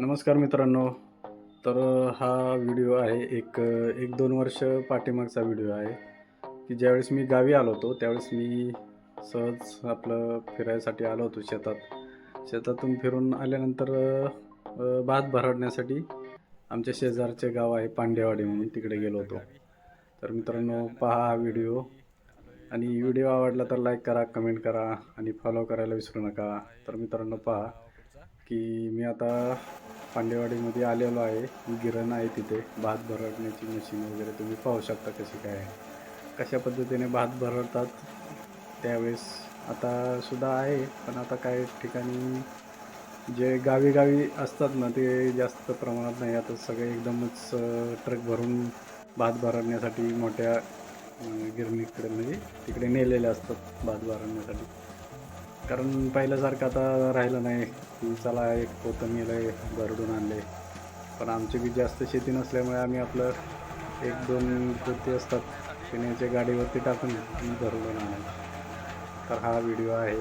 नमस्कार मित्रांनो. तर हा व्हिडिओ आहे एक एक दोन वर्ष पाठीमागचा व्हिडिओ आहे की ज्यावेळेस मी गावी आलो होतो त्यावेळेस मी सहज आपलं फिरायसाठी आलो होतो शेतात. शेतातून फिरून आल्यानंतर भात भरडण्यासाठी आमच्या शेजारचे गाव आहे पांडेवाडी म्हणून तिकडे गेलो होतो. तर मित्रांनो पहा हा व्हिडिओ. आणि व्हिडिओ आवडला तर लाईक करा कमेंट करा आणि फॉलो करायला विसरू नका. तर मित्रांनो पहा. की मी आता पांडेवाडीमध्ये आलेलो आहे. गिरण आहे तिथे. भात भरडण्याची मशीन वगैरे तुम्ही पाहू शकता कशी काय आहे. कशा पद्धतीने भात भरडतात त्यावेळेस आता सुद्धा आहे. पण आता काही ठिकाणी जे गावी गावी असतात ना ते जास्त प्रमाणात नाही. आता सगळे एकदमच ट्रक भरून भात भरडण्यासाठी मोठ्या गिरणीकडे म्हणजे तिकडे नेलेले असतात भात भरडण्यासाठी. कारण पहिल्यासारखं आता राहिलं नाही. की चला एक पोतं गेलं भरडून आणले. पण आमची बी जास्त शेती नसल्यामुळे आम्ही आपलं एक दोन कृती असतात. पिण्याच्या गाडीवरती टाकून आम्ही गरडून आणायचं तर हा व्हिडिओ आहे.